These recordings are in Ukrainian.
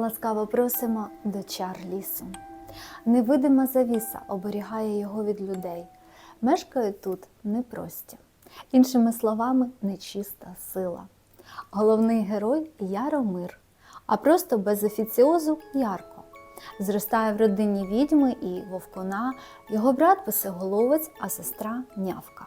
Ласкаво просимо до чар лісу. Невидима завіса оберігає його від людей. Мешкають тут непрості. Іншими словами, нечиста сила. Головний герой Яромир, а просто без офіціозу Ярко. Зростає в родині відьми і вовкуна, його брат писоголовець, а сестра нявка.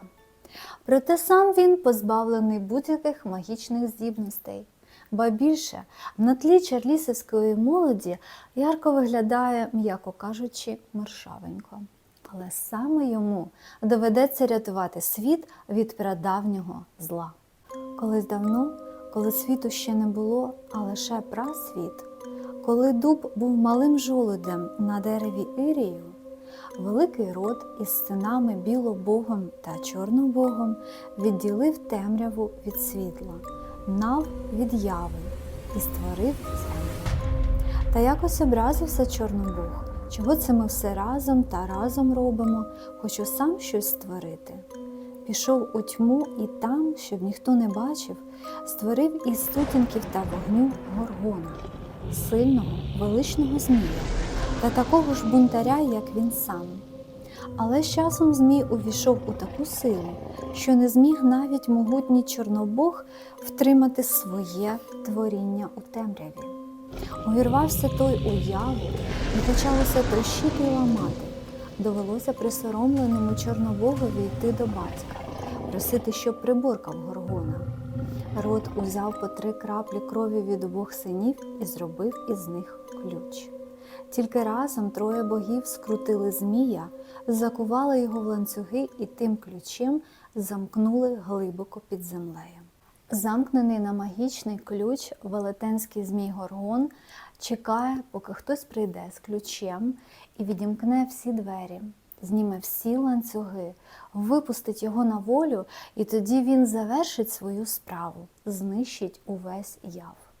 Проте сам він позбавлений будь-яких магічних здібностей. Ба більше, на тлі чарлісівської молоді ярко виглядає, м'яко кажучи, маршавенько. Але саме йому доведеться рятувати світ від прадавнього зла. Колись давно, коли світу ще не було, а лише прасвіт, коли дуб був малим жолудем на дереві Ірію, великий род із синами білобогом та чорнобогом відділив темряву від світла, нав від яви і створив землю. Та якось образився Чорнобог. Чого це ми все разом та разом робимо, хочу сам щось створити. Пішов у тьму і там, щоб ніхто не бачив, створив із сутінків та вогню горгона, сильного, величного змія, та такого ж бунтаря, як він сам. Але з часом Змій увійшов у таку силу, що не зміг навіть могутній Чорнобог втримати своє творіння у темряві. Увірвався той у яву і почалося трощити й ламати. Довелося присоромленому Чорнобогові йти до батька, просити, щоб приборкав горгона. Рот узяв по три краплі крові від обох синів і зробив із них ключ. Тільки разом троє богів скрутили змія, закували його в ланцюги і тим ключем замкнули глибоко під землею. Замкнений на магічний ключ велетенський змій Горгон чекає, поки хтось прийде з ключем і відімкне всі двері, зніме всі ланцюги, випустить його на волю, і тоді він завершить свою справу, знищить увесь яв.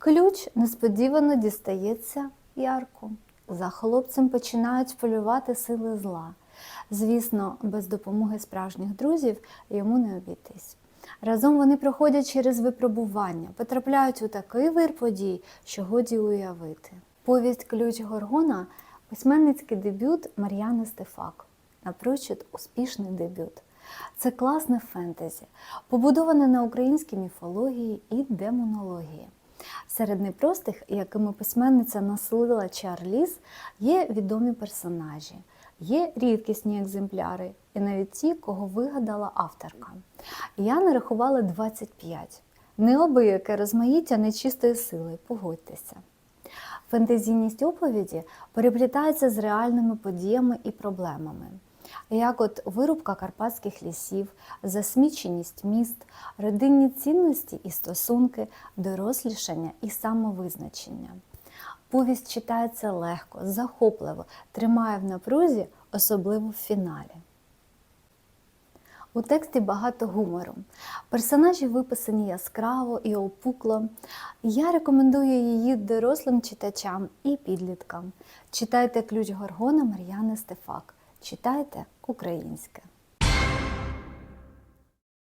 Ключ несподівано дістається Ярку. За хлопцем починають полювати сили зла. Звісно, без допомоги справжніх друзів йому не обійтись. Разом вони проходять через випробування, потрапляють у такий вир подій, що годі уявити. Повість Ключ Горгона письменницький дебют Мар'яни Стефак. Напрочуд успішний дебют. Це класне фентезі, побудоване на українській міфології і демонології. Серед непростих, якими письменниця наслила Чарліз, є відомі персонажі, є рідкісні екземпляри, і навіть ті, кого вигадала авторка. Я нарахувала 25. Необияке розмаїття нечистої сили, погодьтеся. Фентезійність оповіді переплітається з реальними подіями і проблемами, як от вирубка карпатських лісів, засміченість міст, родинні цінності і стосунки, дорослішання і самовизначення. Повість читається легко, захопливо, тримає в напрузі, особливо в фіналі. У тексті багато гумору. Персонажі виписані яскраво і опукло. Я рекомендую її дорослим читачам і підліткам. Читайте ключ Горгона Мар'яни Стефак. Читайте українське.